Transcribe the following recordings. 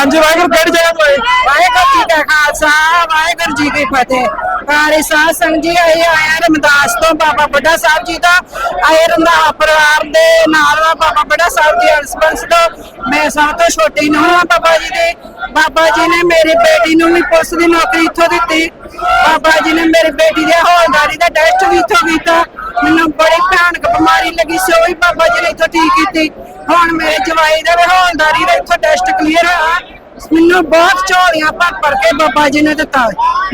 ਹਾਂਜੀ, ਵਾਹਿਗੁਰੂ, ਕਿਹੜੀ ਜਗ੍ਹਾ ਤੋਂ ਆਏ? ਵਾਹਿਗੁਰੂ ਜੀ ਕਾ ਖਾਲਸਾ, ਵਾਹਿਗੁਰੂ ਜੀ ਕੀ ਫਤਿਹ। ਕਾਲੀ ਸਾਧ ਸੰਗਤ ਜੀ ਆਏ ਆਇਆ ਰਮਦਾਸ ਤੋਂ ਬਾਬਾ ਬੁੱਢਾ ਸਾਹਿਬ ਜੀ ਦਾ। ਆਏ ਰੰਧਾਵਾ ਪਰਿਵਾਰ ਦੇ ਨਾਲ ਬਾਬਾ ਬੁੱਢਾ ਸਾਹਿਬ ਜੀ ਹਰਸਪੰਸ ਤੋਂ। ਮੈਂ ਸਭ ਤੋਂ ਛੋਟੀ ਨੂੰ ਬਾਬਾ ਜੀ ਦੇ। ਬਾਬਾ ਜੀ ਨੇ ਮੇਰੀ ਬੇਟੀ ਨੂੰ ਵੀ ਪੁਲਿਸ ਦੀ ਨੌਕਰੀ ਇੱਥੋਂ ਦਿੱਤੀ। ਬਾਬਾ ਜੀ ਨੇ ਮੇਰੀ ਬੇਟੀ ਦੇ ਹੌਲਦਾਰੀ ਦਾ ਟੈਸਟ ਵੀ ਇੱਥੋਂ ਕੀਤਾ। ਮੈਨੂੰ ਬੜੀ ਭਿਆਨਕ ਬਿਮਾਰੀ ਲੱਗੀ ਸੀ, ਉਹ ਵੀ ਬਾਬਾ ਜੀ ਨੇ ਇੱਥੋਂ ਠੀਕ ਕੀਤੀ। ਹੁਣ ਮੇਰੇ ਜਵਾਈ ਦਾ ਵੀ ਹੌਲਦਾਰੀ ਦਾ ਇੱਥੋਂ ਟੈਸਟ ਕਲੀਅਰ ਹੋਇਆ। ਮੈਨੂੰ ਬਹੁਤ ਝੋਲੀਆਂ ਭਰ ਭਰ ਕੇ ਬਾਬਾ ਜੀ ਨੇ ਦਿੱਤਾ।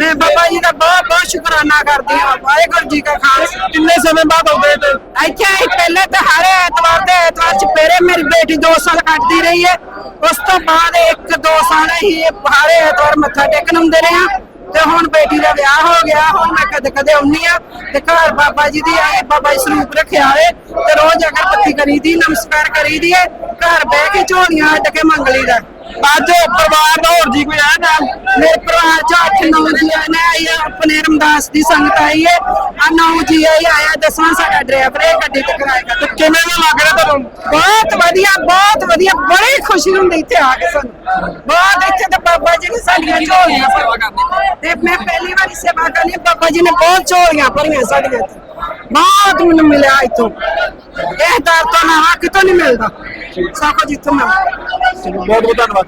ਮੈਂ ਬਾਬਾ ਜੀ ਦਾ ਬਹੁਤ ਬਹੁਤ ਸ਼ੁਕਰਾਨਾ ਕਰਦੀ ਹਾਂ। ਵਾਹਿਗੁਰੂ ਜੀ ਕਾ ਖਾਲਸਾ। ਕਿੰਨੇ ਸਮੇਂ ਬਾਅਦ ਆਉਂਦੇ ਤੇ ਇੱਥੇ ਅਸੀਂ ਪਹਿਲੇ ਤਾਂ ਹਰ ਐਤਵਾਰ ਦੇ ਐਤਵਾਰ ਚਪੇਰੇ ਮੇਰੀ ਬੇਟੀ 2 ਸਾਲ ਕੱਟਦੀ ਰਹੀ ਹੈ। ਉਸ ਤੋਂ ਬਾਅਦ ਇੱਕ ਦੋ ਸਾਲ ਹੀ ਹਰ ਐਤਵਾਰ ਮੱਥਾ ਟੇਕਣ ਹੁੰਦੇ ਰਹੇ ਹਾਂ। ਤੇ ਹੁਣ ਬੇਟੀ ਦਾ ਵਿਆਹ ਹੋ ਗਿਆ। ਹੁਣ ਮੈਂ ਕਦੇ ਕਦੇ ਆਉਣੀ ਆ ਤੇ ਘਰ ਬਾਬਾ ਜੀ ਦੀ ਆਏ ਬਾਬਾ ਜੀ ਸਰੂਪ ਰੱਖਿਆ ਹੋਏ। ਤੇ ਰੋਜ਼ ਅਗਰਬੱਤੀ ਕਰੀਦੀ ਨਮਸਕਾਰ ਕਰੀਦੀ ਹੈ ਘਰ ਬਹਿ ਕੇ ਝੋਲੀਆਂ ਅੱਡ ਕੇ ਮੰਗਲੀ ਦਾ ਅੱਜ ਪਰਿਵਾਰ ਦਾ ਹੋਰ ਜੀ ਕੋਈ ਆਇਆ ਨਾ? ਮੇਰੇ ਪਰਿਵਾਰ ਚ ਅੱਠ ਨੌ ਜੀ ਨੇ ਆਈ ਆਪਣੇ ਰਮਦਾਸ ਦੀ ਸੰਗਤ ਆਈ ਹੈ ਆ ਨੌ ਜੀ ਆਇਆ ਦਸਵਾਂ ਸਾਡਾ ਡਰਾਈਵਰ ਹੈ ਗੱਡੀ ਤੇ ਕਿਰਾਏ ਤੇ। ਕਿਵੇਂ ਦਾ ਲੱਗ ਰਿਹਾ ਤੁਹਾਨੂੰ? ਬਹੁਤ ਵਧੀਆ ਬਹੁਤ ਵਧੀਆ ਬੜੀ ਖੁਸ਼ੀ ਹੁੰਦੀ ਇੱਥੇ ਆ ਕੇ ਸਾਨੂੰ। ਬਹੁਤ ਇੱਥੇ ਤੇ ਬਾਬਾ ਜੀ ਨੇ ਸਾਡੀਆਂ ਝੋਲੀਆਂ ਭਰੀਆਂ। ਤੇ ਮੈਂ ਪਹਿਲੀ ਵਾਰੀ ਸੇਵਾ ਕਰਨੀ ਬਾਬਾ ਜੀ ਨੇ ਬਹੁਤ ਝੋਲੀਆਂ ਭਰੀਆਂ ਸਾਡੀਆਂ। ਬਹੁਤ ਮੈਨੂੰ ਮਿਲਿਆ ਇੱਥੋਂ। ਇਹ ਦਰ ਤੋਂ ਨਾ ਕਿਤੋਂ ਨਹੀਂ ਮਿਲਦਾ। ਸਭ ਕੁਝ ਇੱਥੋਂ ਮਿਲਦਾ ਬਹੁਤ ਬਹੁਤ ਧੰਨਵਾਦ।